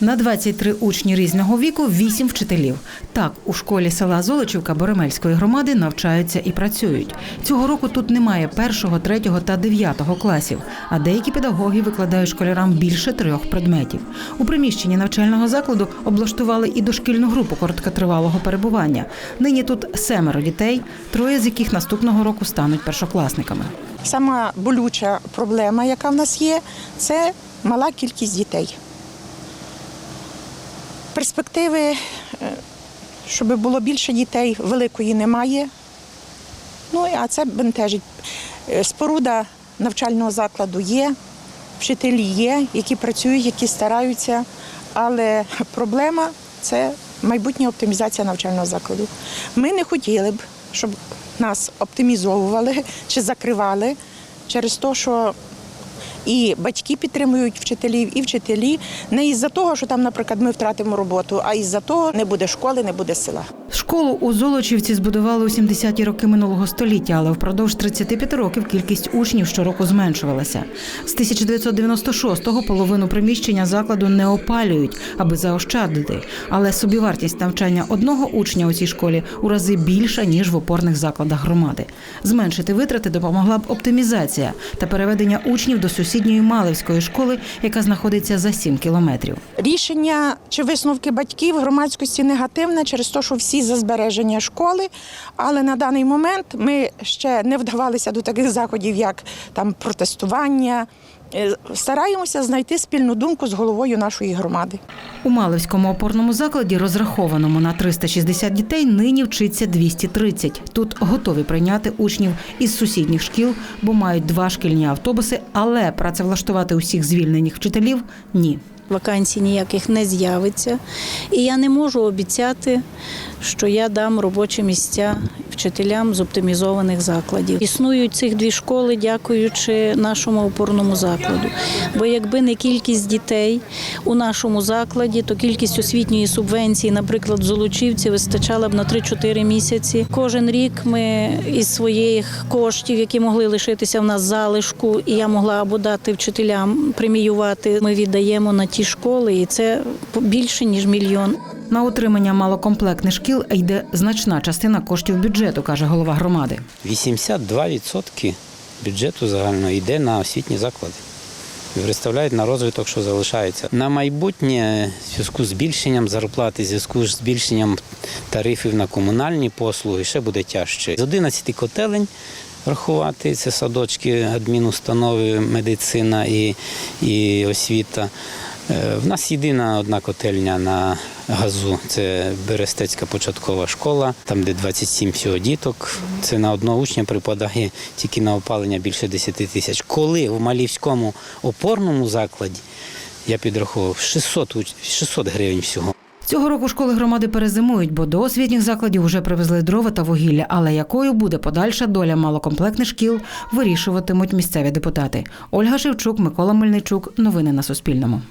На 23 учні різного віку, 8 вчителів. Так, у школі села Золочівка Боремельської громади навчаються і працюють. Цього року тут немає першого, третього та дев'ятого класів, а деякі педагоги викладають школярам більше трьох предметів. У приміщенні навчального закладу облаштували і дошкільну групу короткотривалого перебування. Нині тут семеро дітей, троє з яких наступного року стануть першокласниками. Сама болюча проблема, яка в нас є, це мала кількість дітей. Перспективи, е, щоб було більше дітей, великої немає. Ну, а це бентежить. Е, Споруда навчального закладу є, вчителі є, які працюють, які стараються. Але проблема це майбутня оптимізація навчального закладу. Ми не хотіли б, щоб нас оптимізовували чи закривали через те, що і батьки підтримують вчителів, і вчителі не із-за того, що там, наприклад, ми втратимо роботу, а із-за того не буде школи, не буде села. Школу у Золочівці збудували у 70-ті роки минулого століття, але впродовж 35 років кількість учнів щороку зменшувалася. З 1996-го половину приміщення закладу не опалюють, аби заощадити. Але собівартість навчання одного учня у цій школі у рази більша ніж в опорних закладах громади. Зменшити витрати допомогла б оптимізація та переведення учнів до сусідньої Малевської школи, яка знаходиться за 7 кілометрів. Рішення чи висновки батьків громадськості негативне через те, що всі за збереження школи. Але на даний момент ми ще не вдавалися до таких заходів, як там протестування. Е, Стараємося знайти спільну думку з головою нашої громади. У Малевському опорному закладі, розрахованому на 360 дітей, нині вчиться 230. Тут готові прийняти учнів із сусідніх шкіл, бо мають два шкільні автобуси, але працевлаштувати усіх звільнених вчителів ні. Вакансій ніяких не з'явиться. І я не можу обіцяти, що я дам робочі місця вчителям з оптимізованих закладів. Існують цих дві школи, дякуючи нашому опорному закладу. Бо якби не кількість дітей у нашому закладі, то кількість освітньої субвенції, наприклад, в Золочівці, вистачала б на 3-4 місяці. Кожен рік ми із своїх коштів, які могли лишитися в нас залишку, і я могла або дати вчителям преміювати, ми віддаємо на ті школи, і це більше ніж мільйон. На утримання малокомплектних шкіл йде значна частина коштів бюджету, каже голова громади. 82% бюджету загального йде на освітні заклади. І Представляють на розвиток, що залишається. На майбутнє в зв'язку з збільшенням зарплати, в зв'язку з збільшенням тарифів на комунальні послуги ще буде тяжче. З 11 котелень рахувати, це садочки, адмінустанови, медицина і, і освіта. Е, В нас єдина одна котельня на газу це Берестецька початкова школа, там де 27 всього діток. Це на одного учня припадає тільки на опалення більше 10 тисяч. Коли в Малівському опорному закладі я підрахував 600, уч- 600 гривень всього. Цього року школи громади перезимують, бо до освітніх закладів вже привезли дрова та вугілля. Але якою буде подальша доля малокомплектних шкіл, вирішуватимуть місцеві депутати. Ольга Шевчук, Микола Мельничук. Новини на Суспільному.